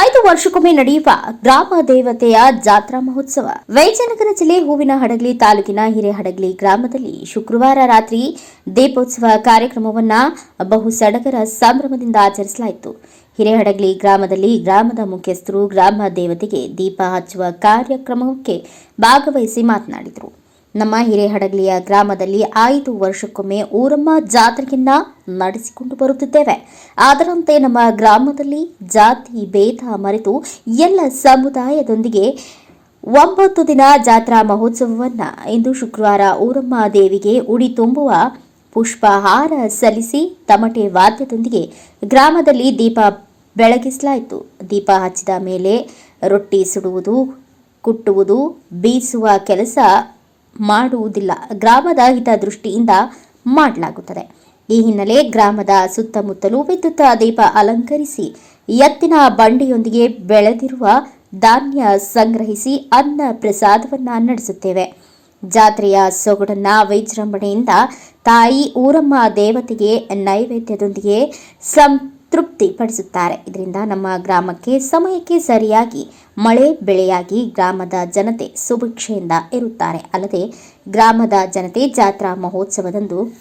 ಐದು ವರ್ಷಕ್ಕೊಮ್ಮೆ ನಡೆಯುವ ಗ್ರಾಮ ದೇವತೆಯ ಜಾತ್ರಾ ಮಹೋತ್ಸವ. ವೈಜನಗರ ಜಿಲ್ಲೆ ಹೂವಿನ ಹಡಗಲಿ ತಾಲೂಕಿನ ಹಿರೇಹಡಗಲಿ ಗ್ರಾಮದಲ್ಲಿ ಶುಕ್ರವಾರ ರಾತ್ರಿ ದೀಪೋತ್ಸವ ಕಾರ್ಯಕ್ರಮವನ್ನ ಬಹು ಸಡಗರ ಸಂಭ್ರಮದಿಂದ ಆಚರಿಸಲಾಯಿತು. ಹಿರೇಹಡಗಲಿ ಗ್ರಾಮದಲ್ಲಿ ಗ್ರಾಮದ ಮುಖ್ಯಸ್ಥರು ಗ್ರಾಮ ದೇವತೆಗೆ ದೀಪ ಹಚ್ಚುವ ಕಾರ್ಯಕ್ರಮಕ್ಕೆ ಭಾಗವಹಿಸಿ ಮಾತನಾಡಿದರು. ನಮ್ಮ ಹಿರೇಹಡಗಲಿಯ ಗ್ರಾಮದಲ್ಲಿ ಐದು ವರ್ಷಕ್ಕೊಮ್ಮೆ ಊರಮ್ಮ ಜಾತ್ರೆಯನ್ನ ನಡೆಸಿಕೊಂಡು ಬರುತ್ತಿದ್ದೇವೆ. ಅದರಂತೆ ನಮ್ಮ ಗ್ರಾಮದಲ್ಲಿ ಜಾತಿ ಭೇದ ಮರೆತು ಎಲ್ಲ ಸಮುದಾಯದೊಂದಿಗೆ ಒಂಬತ್ತು ದಿನ ಜಾತ್ರಾ ಮಹೋತ್ಸವವನ್ನ ಇಂದು ಶುಕ್ರವಾರ ಊರಮ್ಮ ದೇವಿಗೆ ಉಡಿ ತುಂಬುವ ಪುಷ್ಪಹಾರ ಸಲ್ಲಿಸಿ ತಮಟೆ ವಾದ್ಯದೊಂದಿಗೆ ಗ್ರಾಮದಲ್ಲಿ ದೀಪ ಬೆಳಗಿಸಲಾಯಿತು. ದೀಪ ಹಚ್ಚಿದ ಮೇಲೆ ರೊಟ್ಟಿ ಸುಡುವುದು, ಕುಟ್ಟುವುದು, ಬೀಸುವ ಕೆಲಸ ಮಾಡುವುದಿಲ್ಲ. ಗ್ರಾಮದ ಹಿತದೃಷ್ಟಿಯಿಂದ ಮಾಡಲಾಗುತ್ತದೆ. ಈ ಹಿನ್ನೆಲೆ ಗ್ರಾಮದ ಸುತ್ತಮುತ್ತಲೂ ವಿದ್ಯುತ್ ದೀಪ ಅಲಂಕರಿಸಿ, ಎತ್ತಿನ ಬಂಡಿಯೊಂದಿಗೆ ಬೆಳೆದಿರುವ ಧಾನ್ಯ ಸಂಗ್ರಹಿಸಿ ಅನ್ನ ಪ್ರಸಾದವನ್ನ ನಡೆಸುತ್ತೇವೆ. ಜಾತ್ರೆಯ ಸೊಗಡನ್ನ ವಿಜೃಂಭಣೆಯಿಂದ ತಾಯಿ ಊರಮ್ಮ ದೇವತೆಗೆ ನೈವೇದ್ಯದೊಂದಿಗೆ ಸಂತೃಪ್ತಿ ಪಡಿಸುತ್ತಾರೆ ಇದರಿಂದ ನಮ್ಮ ಗ್ರಾಮಕ್ಕೆ ಸಮಯಕ್ಕೆ ಸರಿಯಾಗಿ ಮಳೆ ಬೆಳೆಯಾಗಿ ಗ್ರಾಮದ ಜನತೆ ಸುಭಿಕ್ಷೆಯಿಂದ ಇರುತ್ತಾರೆ. ಅಲ್ಲದೆ ಗ್ರಾಮದ ಜನತೆ ಜಾತ್ರಾ ಮಹೋತ್ಸವದಂದು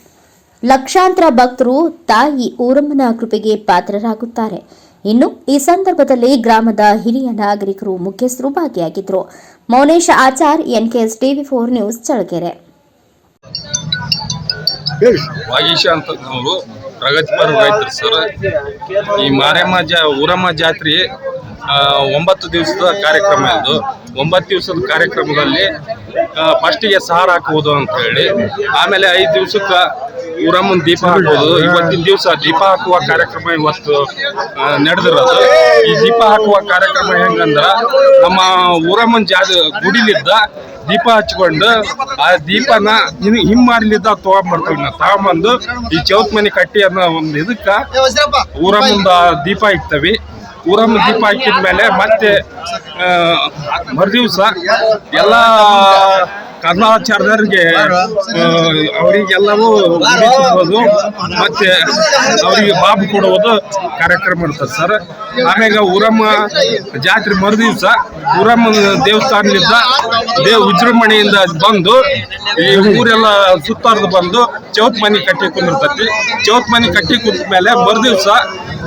ಲಕ್ಷಾಂತರ ಭಕ್ತರು ತಾಯಿ ಊರಮ್ಮನ ಕೃಪೆಗೆ ಪಾತ್ರರಾಗುತ್ತಾರೆ. ಇನ್ನು ಈ ಸಂದರ್ಭದಲ್ಲಿ ಗ್ರಾಮದ ಹಿರಿಯ ನಾಗರಿಕರು ಮುಖ್ಯಸ್ಥರು ಭಾಗಿಯಾಗಿದ್ದರು. Mounesh Achar NKS TV four news Challakere. ಪ್ರಗತಿಪರ ರೈತರು ಸರ್. ಈ ಮಾರಮ್ಮ ಜಾ ಊರಮ್ಮ ಜಾತ್ರೆ ಒಂಬತ್ತು ದಿವಸದ ಕಾರ್ಯಕ್ರಮ ಇದು. ಒಂಬತ್ತು ದಿವಸದ ಕಾರ್ಯಕ್ರಮದಲ್ಲಿ ಫಸ್ಟಿಗೆ ಸಾರ ಹಾಕುವುದು ಅಂತ ಹೇಳಿ, ಆಮೇಲೆ ಐದು ದಿವಸಕ್ಕೆ ಊರಮ್ಮನ ದೀಪ ಹಾಕುವುದು. ಇವತ್ತಿನ ದಿವಸ ದೀಪ ಹಾಕುವ ಕಾರ್ಯಕ್ರಮ ಇವತ್ತು ನಡೆದಿರೋದು. ಈ ದೀಪ ಹಾಕುವ ಕಾರ್ಯಕ್ರಮ ಹೆಂಗಂದ್ರೆ, ನಮ್ಮ ಊರಮ್ಮನ ಜಾ ಗುಡಿಲಿದ್ದ ದೀಪ ಹಚ್ಕೊಂಡು, ಆ ದೀಪನ ಹಿಂ- ಹಿಮ್ಮಾರಿಲಿದ್ದ ತಗೊಂಡ್ಬರ್ತೀವಿ ನಾವು. ತಗೊಂಬಂದು ಈ ಚೌತ್ ಮನೆ ಕಟ್ಟಿ ಅನ್ನೋ ಒಂದು ಇದಕ್ಕ ಊರ ಮುಂದ ದೀಪ ಇಕ್ತವಿ ಊರಮ್ಮ ದೀಪ ಹಾಕಿದ ಮೇಲೆ ಮತ್ತೆ ಮರುದಿವಸ ಎಲ್ಲ ಕರ್ನಾಚಾರ್ಯರಿಗೆ ಅವರಿಗೆಲ್ಲವೂ ಮತ್ತೆ ಅವರಿಗೆ ಬಾಬು ಕೊಡುವುದು ಕಾರ್ಯಕ್ರಮ ಇರ್ತದೆ ಸರ್. ಆಮ್ಯಾಗ ಊರಮ್ಮ ಜಾತ್ರೆ ಮರುದಿವಸ ಊರಮ್ಮ ದೇವಸ್ಥಾನದಿಂದ ದೇವ್ ವಿಜೃಂಭಣೆಯಿಂದ ಬಂದು ಈ ಊರೆಲ್ಲ ಸುತ್ತಾರ್ದು ಬಂದು ಚೌತ್ ಮನೆ ಕಟ್ಟಿ ಕುಂದಿರ್ತತಿ. ಚೌತ್ ಮನೆ ಕಟ್ಟಿ ಕುಂತ ಮೇಲೆ ಮರುದಿವ್ಸ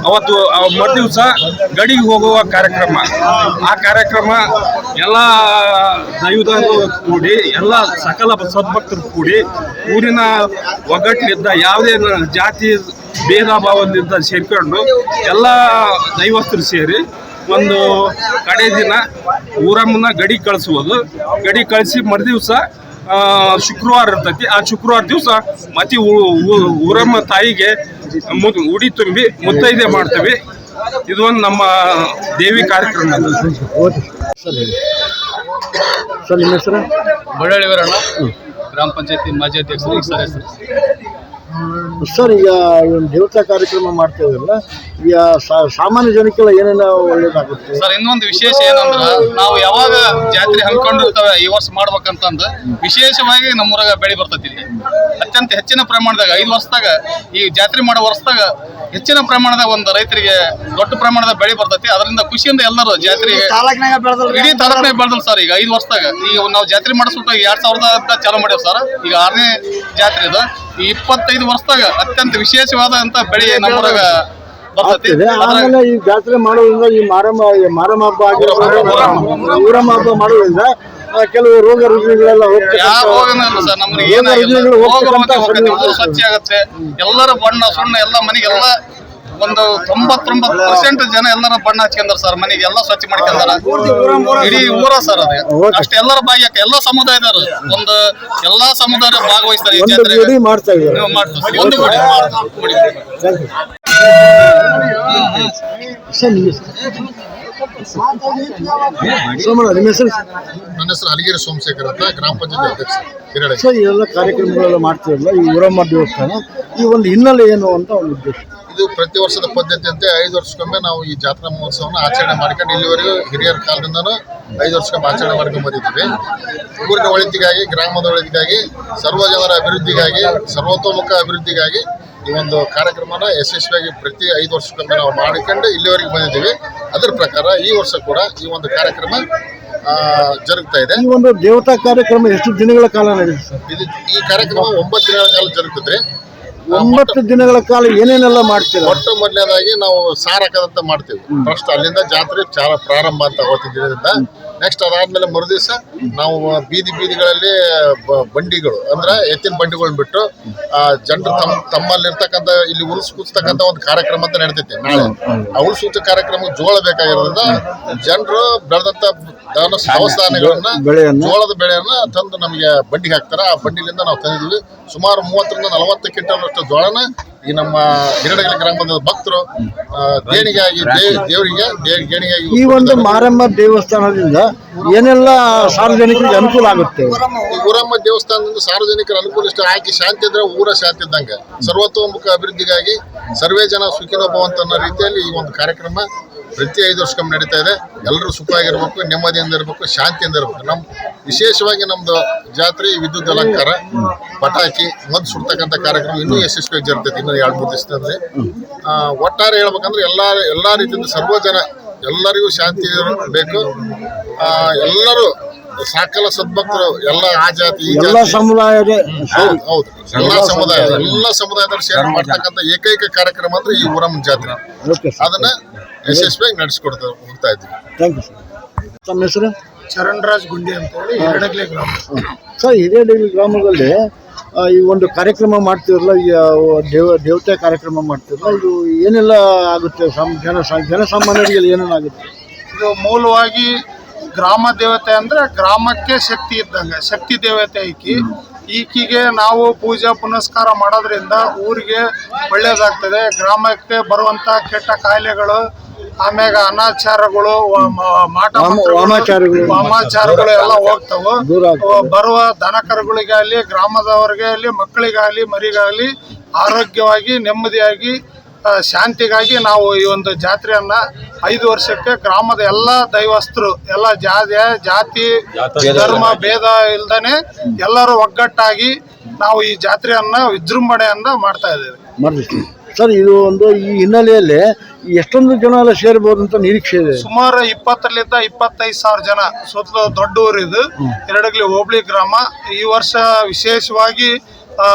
ಅವತ್ತು ಮರುದಿವಸ ಗಡಿಗೆ ಹೋಗುವ ಕಾರ್ಯಕ್ರಮ. ಆ ಕಾರ್ಯಕ್ರಮ ಎಲ್ಲ ದೈವದವರು ಕೂಡಿ, ಎಲ್ಲ ಸಕಲ ಸದ್ಭಕ್ತರು ಕೂಡಿ ಊರಿನ ಒಗ್ಗಟ್ಟಿನಿಂದ ಯಾವುದೇ ಜಾತಿ ಭೇದ ಭಾವದಿಂದ ಸೇರಿಕೊಂಡು ಎಲ್ಲ ದೈವಸ್ಥರು ಸೇರಿ ಒಂದು ಕಡೆ ದಿನ ಊರಮ್ಮನ ಗಡಿ ಕಳಿಸುವುದು. ಗಡಿ ಕಳಿಸಿ ಮರುದಿವಸ ಶುಕ್ರವಾರ ಇರ್ತೈತಿ. ಆ ಶುಕ್ರವಾರ ದಿವಸ ಮತ್ತೆ ಊರಮ್ಮ ತಾಯಿಗೆ ಉಡಿ ತುಂಬಿ ಮುತ್ತೈದೆ ಮಾಡ್ತೀವಿ. ಇದು ಒಂದು ನಮ್ಮ ದೇವಿ ಕಾರ್ಯಕ್ರಮ. ಸರ್ ನಿಮ್ಮ ಹೆಸರು? ಬಳ್ಳಾಳಿ ವೀರಣ್ಣ. ಗ್ರಾಮ ಪಂಚಾಯತಿ ಮಾಜಿ ಅಧ್ಯಕ್ಷರು ಸರ್ ಹೆಸರು ಸರ್ ಈಗ ದೇವತಾ ಕಾರ್ಯಕ್ರಮ ಮಾಡ್ತಾ ಇದ್ರಲ್ಲ ಸಾಮಾನ್ಯ ಜನಕ್ಕೆಲ್ಲ ಏನೇನು ಒಳ್ಳೇದಾಗುತ್ತೆ? ಸರ್ ಇನ್ನೊಂದು ವಿಶೇಷ ಏನಂದ್ರ ನಾವು ಯಾವಾಗ ಜಾತ್ರೆ ಹಮ್ಮಿಕೊಂಡಿರ್ತೇವೆ ಈ ವರ್ಷ ಮಾಡ್ಬೇಕಂತಂದು ವಿಶೇಷವಾಗಿ ನಮ್ಮೂರಾಗ ಬೆಳೆ ಬರ್ತೈತಿ ಇಲ್ಲಿ. ಅತ್ಯಂತ ಹೆಚ್ಚಿನ ಪ್ರಮಾಣದಾಗ ಐದು ವರ್ಷದಾಗ ಈ ಜಾತ್ರೆ ಮಾಡೋ ವರ್ಷದಾಗ ಹೆಚ್ಚಿನ ಪ್ರಮಾಣದ ಒಂದು ರೈತರಿಗೆ ದೊಡ್ಡ ಪ್ರಮಾಣದ ಬೆಳೆ ಬರ್ತೈತಿ. ಅದರಿಂದ ಖುಷಿಯಿಂದ ಎಲ್ಲರೂ ಜಾತ್ರೆಗೆ ಇಡೀ ತಾಲೂಕಿನಾಗ ಬೆಳೆದ್ರು ಸರ್. ಈಗ ಐದು ವರ್ಷದಾಗ ಈಗ ನಾವು ಜಾತ್ರೆ ಮಾಡಿಸ್ಬಿಟ್ಟು ಎರಡ್ ಸಾವಿರದ ಚಾಲೂ ಮಾಡ್ಯಾವ ಸರ್. ಈಗ ಆರನೇ ಜಾತ್ರೆ ಇದು. ಈ ಇಪ್ಪತ್ತೈದು ವರ್ಷದಾಗ ಅತ್ಯಂತ ವಿಶೇಷವಾದಂತ ಬೆಳೆ ನಮ್ಮೂರಾಗ ಆಗ್ತಿದೆ. ಆಮೇಲೆ ಈ ಜಾತ್ರೆ ಮಾಡೋದ್ರಿಂದ ಈ ಮಾರಮ್ಮ ಮಾರಮ್ಮ ಹಬ್ಬ ಆಗಿರೋ ಊರಮ್ಮ ಹಬ್ಬ ಮಾಡೋದ್ರಿಂದ ಕೆಲವು ರೋಗ ರುಜಿನಗಳೆಲ್ಲ ಹೋಗ್ತದೆ. ಎಲ್ಲರ ಬಣ್ಣ ಸುಣ್ಣ ಎಲ್ಲ ಮನೆಗೆಲ್ಲ ಒಂದು ತೊಂಬತ್ತೊಂಬತ್ತು ಪರ್ಸೆಂಟ್ ಜನ ಎಲ್ಲರ ಬಣ್ಣ ಹಚ್ಕೊಂಡಾರ ಸರ್ ಮನೆಗೆ ಎಲ್ಲ ಸ್ವಚ್ಛ ಮಾಡ್ಕೊಂಡಾರ. ಇಡೀ ಊರ ಸರ್ ಅದು. ಅಷ್ಟೆ ಎಲ್ಲರ ಭಾಗ್ಯಕ್ಕೆ ಎಲ್ಲ ಸಮುದಾಯದವರು ಒಂದು ಎಲ್ಲಾ ಸಮುದಾಯ ಭಾಗವಹಿಸ್ತಾರೆ ಈ ಜಾತ್ರೆ ಒಂದು ಗುಡಿ. ನನ್ನ ಹೆಸರು ಹಲಗಿರಿ ಸೋಮಶೇಖರ್ ಅಂತ ಗ್ರಾಮ ಪಂಚಾಯತ್ ಅಧ್ಯಕ್ಷ ಹಿರಡೆ ಸರ್ ಇವೆಲ್ಲ ಕಾರ್ಯಕ್ರಮಗಳೆಲ್ಲ ಮಾಡ್ತೀವಲ್ಲ ಈ ಊರಮ್ಮ ದೇವಸ್ಥಾನ ಈ ಒಂದು ಹಿನ್ನೆಲೆ ಏನು ಅಂತ ಒಂದು ಉದ್ದೇಶ. ಇದು ಪ್ರತಿ ವರ್ಷದ ಪದ್ಧತಿಯಂತೆ ಐದು ವರ್ಷಕ್ಕೊಮ್ಮೆ ನಾವು ಈ ಜಾತ್ರಾ ಮಹೋತ್ಸವನ ಆಚರಣೆ ಮಾಡ್ಕೊಂಡು ಇಲ್ಲಿವರೆಗೂ ಹಿರಿಯರ ಕಾಲದಿಂದನೂ ಐದು ವರ್ಷಕ್ಕೊಮ್ಮೆ ಆಚರಣೆ ಮಾಡ್ಕೊಂಡು ಬಂದಿದ್ದೀವಿ. ಊರಿನ ಒಳಿತಿಗಾಗಿ ಗ್ರಾಮದ ಒಳಿತಿಗಾಗಿ ಸರ್ವ ಜನರ ಅಭಿವೃದ್ಧಿಗಾಗಿ ಸರ್ವತೋಮುಖ ಅಭಿವೃದ್ಧಿಗಾಗಿ ಈ ಒಂದು ಕಾರ್ಯಕ್ರಮನ ಯಶಸ್ವಿಯಾಗಿ ಪ್ರತಿ ಐದು ವರ್ಷಕ್ಕೊಮ್ಮೆ ನಾವು ಮಾಡಿಕೊಂಡು ಇಲ್ಲಿವರೆಗೆ ಬಂದಿದ್ದೀವಿ. ಅದರ ಪ್ರಕಾರ ಈ ವರ್ಷ ಕೂಡ ಈ ಒಂದು ಕಾರ್ಯಕ್ರಮ ಜರುಗ್ತಾ ಇದೆ. ಈ ಒಂದು ದೇವತಾ ಕಾರ್ಯಕ್ರಮ ಎಷ್ಟು ದಿನಗಳ ಕಾಲ ನಡೆಯುತ್ತೆ ಸರ್? ಇದು ಈ ಕಾರ್ಯಕ್ರಮ ಒಂಬತ್ತು ದಿನಗಳ ಕಾಲ ಜರುಗುತ್ತದೆ. ಒಂಬತ್ತು ದಿನಗಳ ಕಾಲ ಏನೇನೆಲ್ಲ ಮಾಡ್ತೀರಾ? ಮೊಟ್ಟ ಮೊದಲನೇದಾಗಿ ನಾವು ಸಾರಕದಂತ ಮಾಡ್ತೀವಿ. ಫಸ್ಟ್ ಅಲ್ಲಿಂದ ಜಾತ್ರೆ ಚಾಲ ಪ್ರಾರಂಭ ಅಂತ ಅವತ್ತಿನ ದಿನದಿಂದ ನೆಕ್ಸ್ಟ್ ಅದಾದ್ಮೇಲೆ ಮರುದಿವಸ ನಾವು ಬೀದಿ ಬೀದಿಗಳಲ್ಲಿ ಬಂಡಿಗಳು ಅಂದ್ರೆ ಎತ್ತಿನ ಬಂಡಿಗಳನ್ನ ಬಿಟ್ಟು ಆ ಜನರು ತಮ್ಮ ತಮ್ಮಲ್ಲಿರ್ತಕ್ಕಂಥ ಇಲ್ಲಿ ಉರುಸು ಕೂಸ್ತಕ್ಕಂಥ ಒಂದು ಕಾರ್ಯಕ್ರಮ ಅಂತ ನಡೀತೈತಿ ನಾಳೆ. ಆ ಉರುಸು ಕಾರ್ಯಕ್ರಮ ಜೋಳ ಬೇಕಾಗಿರೋದ್ರಿಂದ ಜನರು ಬೆಳೆದಂತ ದಾನ ಸಾವಸ್ಥಾನಗಳನ್ನ ಜೋಳದ ಬೆಳೆಯನ್ನ ತಂದು ನಮಗೆ ಬಂಡಿಗೆ ಹಾಕ್ತಾರೆ. ಆ ಬಂಡಿಲಿಂದ ನಾವು ತಂದಿದ್ವಿ ಸುಮಾರು ಮೂವತ್ತರಿಂದ ನಲವತ್ತು ಕ್ವಿಂಟಲ್ನಷ್ಟು ಜೋಳನ ಈ ನಮ್ಮ ಹಿರಡಗಲಿ ಗ್ರಾಮದ ಭಕ್ತರು ಆ, ದೇಣಿಗೆಯಾಗಿ ದೇವರಿಗೆ ದೇಣಿಗೆಯಾಗಿ ಈ ಒಂದು ಮಾರಮ್ಮ ದೇವಸ್ಥಾನದಿಂದ ಏನೆಲ್ಲ ಸಾರ್ವಜನಿಕರಿಗೆ ಅನುಕೂಲ ಆಗುತ್ತೆ? ಈ ಊರಮ್ಮ ದೇವಸ್ಥಾನದಿಂದ ಸಾರ್ವಜನಿಕರ ಅನುಕೂಲ ಇಷ್ಟ ಹಾಕಿ ಶಾಂತಿ ಇದ್ರೆ ಊರ ಶಾಂತಿ ಇದ್ದಂಗೆ. ಸರ್ವತೋಮುಖ ಅಭಿವೃದ್ಧಿಗಾಗಿ ಸರ್ವೇ ಜನ ಸುಖಿನೋ ಭವಂತ ಅನ್ನೋ ರೀತಿಯಲ್ಲಿ ಈ ಒಂದು ಕಾರ್ಯಕ್ರಮ ಪ್ರತಿ ಐದು ವರ್ಷಕ್ಕೊಮ್ಮೆ ನಡೀತಾ ಇದೆ. ಎಲ್ಲರೂ ಸುಖವಾಗಿರ್ಬೇಕು ನೆಮ್ಮದಿಯಿಂದ ಇರಬೇಕು ಶಾಂತಿಯಿಂದ ಇರಬೇಕು. ನಮ್ಮ ವಿಶೇಷವಾಗಿ ನಮ್ದು ಜಾತ್ರೆ ವಿದ್ಯುತ್ ಅಲಂಕಾರ ಪಟಾಕಿ ಮದ್ದು ಸುಡ್ತಕ್ಕಂಥ ಕಾರ್ಯಕ್ರಮ ಇನ್ನೂ ಯಶಸ್ವಿಯಾಗಿ ಜರುಗ್ತೈತೆ ಇನ್ನೂ ಎರಡು ಮೂರು ದಿವಸದಲ್ಲಿ. ಆ, ಒಟ್ಟಾರೆ ಹೇಳ್ಬೇಕಂದ್ರೆ ಎಲ್ಲ ಎಲ್ಲ ರೀತಿಯಿಂದ ಸರ್ವ ಜನ ಎಲ್ಲರಿಗೂ ಶಾಂತಿ ಬೇಕು ಆ, ಎಲ್ಲರೂ ಸಕಲ ಸದ್ಭಕ್ತರು ಎಲ್ಲ ಆ ಜಾತಿ ಎಲ್ಲ ಸಮುದಾಯದ ಹೌದು ಎಲ್ಲ ಸಮುದಾಯ ಎಲ್ಲ ಸಮುದಾಯದವರು ಸೇರಿ ಮಾಡ್ತಕ್ಕಂಥ ಏಕೈಕ ಕಾರ್ಯಕ್ರಮ ಅಂದ್ರೆ ಈ ಊರಮ್ಮ ಜಾತ್ರೆ. ಅದನ್ನ ಯಶಸ್ವಿಯಾಗಿ ನಡೆಸ್ಕೊಡ್ತಾ ಹೋಗ್ತಾ ಇದ್ದೀವಿ. Thank you sir. ತಮ್ಮ ಹೆಸರು? ಚರಣ್ರಾಜ್ ಗುಂಡಿ ಅಂತ ಹೇಳಿ ಎರಡಗ್ಲೆ ಗ್ರಾಮ. ಸರ್ ಹಿರೇಡಗಿ ಗ್ರಾಮದಲ್ಲಿ ಈ ಒಂದು ಕಾರ್ಯಕ್ರಮ ಮಾಡ್ತಿರಲ್ಲ ಈ ದೇವ ದೇವತೆ ಕಾರ್ಯಕ್ರಮ ಮಾಡ್ತಿರಲ್ಲ ಇದು ಏನೆಲ್ಲ ಆಗುತ್ತೆ? ಜನ ಜನಸಾಮಾನ್ಯರಿಗೆ ಏನೇನು ಆಗುತ್ತೆ? ಇದು ಮೂಲವಾಗಿ ಗ್ರಾಮ ದೇವತೆ ಅಂದ್ರೆ ಗ್ರಾಮಕ್ಕೆ ಶಕ್ತಿ ಇದ್ದಂಗೆ ಶಕ್ತಿ ದೇವತೆ ಐಕಿ ಈಕಿಗೆ ನಾವು ಪೂಜಾ ಪುನಸ್ಕಾರ ಮಾಡೋದ್ರಿಂದ ಊರಿಗೆ ಒಳ್ಳೇದಾಗ್ತದೆ ಗ್ರಾಮಕ್ಕೆ ಬರುವಂತ ಕೆಟ್ಟ ಕಾಯಿಲೆಗಳು ಆಮ್ಯಾಗ ಅನಾಚಾರಗಳು ವಾಮಾಚಾರಗಳು. ವಾಮಾಚಾರಗಳು ಎಲ್ಲ ಹೋಗ್ತಾವ. ಬರುವ ದನಕರುಗಳಿಗಾಗಲಿ ಗ್ರಾಮದವರಿಗೆ ಆಗಲಿ ಮಕ್ಕಳಿಗಾಗಲಿ ಮರಿಗಾಗಲಿ ಆರೋಗ್ಯವಾಗಿ ನೆಮ್ಮದಿಯಾಗಿ ಶಾಂತಿಗಾಗಿ ನಾವು ಈ ಒಂದು ಜಾತ್ರೆಯನ್ನ ಐದು ವರ್ಷಕ್ಕೆ ಗ್ರಾಮದ ಎಲ್ಲ ದೈವಸ್ಥರು ಎಲ್ಲ ಜಾತಿ ಜಾತಿ ಧರ್ಮ ಭೇದ ಇಲ್ದನೆ ಎಲ್ಲರೂ ಒಗ್ಗಟ್ಟಾಗಿ ನಾವು ಈ ಜಾತ್ರೆಯನ್ನ ವಿಜೃಂಭಣೆಯನ್ನ ಮಾಡ್ತಾ ಇದ್ದೇವೆ. ಸರ್ ಇದು ಒಂದು ಈ ಹಿನ್ನೆಲೆಯಲ್ಲಿ ಎಷ್ಟೊಂದು ಜನ ಎಲ್ಲ ಸೇರ್ಬೋದು ಅಂತ ನಿರೀಕ್ಷೆ ಇದೆ. ಸುಮಾರು ಇಪ್ಪತ್ತರಿಂದ ಇಪ್ಪತ್ತೈದು ಸಾವಿರ ಜನ ಸುತ್ತ ದೊಡ್ಡ ಊರು ಇದು. ಎರಡಗ್ಲಿ ಹೋಬಳಿ ಗ್ರಾಮ. ಈ ವರ್ಷ ವಿಶೇಷವಾಗಿ ಆ,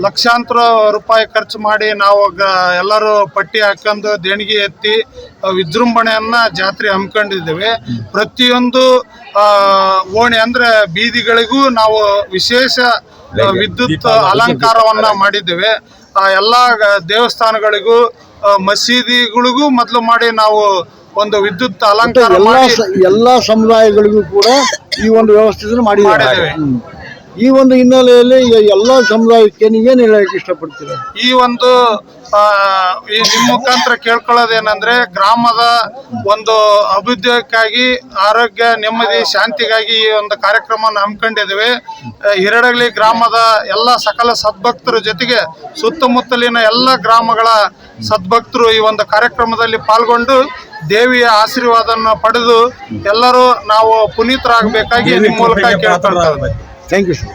ಲಕ್ಷಾಂತರ ರೂಪಾಯಿ ಖರ್ಚು ಮಾಡಿ ನಾವು ಗ- ಎಲ್ಲರೂ ಪಟ್ಟಿ ಹಾಕೊಂಡು ದೇಣಿಗೆ ಎತ್ತಿ ವಿಜೃಂಭಣೆಯನ್ನು ಜಾತ್ರೆ ಹಮ್ಮಿಕೊಂಡಿದ್ದೇವೆ. ಪ್ರತಿಯೊಂದು ಆ, ಓಣಿ ಅಂದ್ರೆ ಬೀದಿಗಳಿಗೂ ನಾವು ವಿಶೇಷ ವಿದ್ಯುತ್ ಅಲಂಕಾರವನ್ನ ಮಾಡಿದ್ದೇವೆ. ಎಲ್ಲ ಗ- ದೇವಸ್ಥಾನಗಳಿಗೂ ಮಸೀದಿಗಳಿಗೂ ಮೊದಲು ಮಾಡಿ ನಾವು ಒಂದು ವಿದ್ಯುತ್ ಅಲಂಕಾರ ಎಲ್ಲ ಎಲ್ಲ ಸಮುದಾಯಗಳಿಗೂ ಕೂಡ ಈ ಒಂದು ವ್ಯವಸ್ಥೆ ಮಾಡಿದ್ದೇವೆ. ಈ ಒಂದು ಹಿನ್ನೆಲೆಯಲ್ಲಿ ಎಲ್ಲಾ ಎಲ್ಲ ಸಮುದಾಯಕ್ಕೆ ನೀವೇನು ಹೇಳಕ್ಕೆ ಇಷ್ಟಪಡ್ತೀರಾ? ಈ ಒಂದು ಈ ನಿಮ್ಮ ಮುಖಾಂತರ ಕೇಳ್ಕೊಳ್ಳೋದೇನಂದ್ರೆ ಗ್ರಾಮದ ಒಂದು ಅಭಿವೃದ್ಧಿಗಾಗಿ ಆರೋಗ್ಯ ನೆಮ್ಮದಿ ಶಾಂತಿಗಾಗಿ ಈ ಒಂದು ಕಾರ್ಯಕ್ರಮವನ್ನು ಹಮ್ಮಿಕೊಂಡಿದ್ದೇವೆ. ಹಿರಡಗಲಿ ಗ್ರಾಮದ ಎಲ್ಲ ಸಕಲ ಸದ್ಭಕ್ತರ ಜೊತೆಗೆ ಸುತ್ತಮುತ್ತಲಿನ ಎಲ್ಲ ಗ್ರಾಮಗಳ ಸದ್ಭಕ್ತರು ಈ ಒಂದು ಕಾರ್ಯಕ್ರಮದಲ್ಲಿ ಪಾಲ್ಗೊಂಡು ದೇವಿಯ ಆಶೀರ್ವಾದವನ್ನು ಪಡೆದು ಎಲ್ಲರೂ ನಾವು ಪುನೀತರಾಗಬೇಕಾಗಿ ನಿಮ್ಮ ಮೂಲಕ ಕೇಳ್ಕೊಳ್ತಾ ಇದ್ದೇವೆ. Thank you sir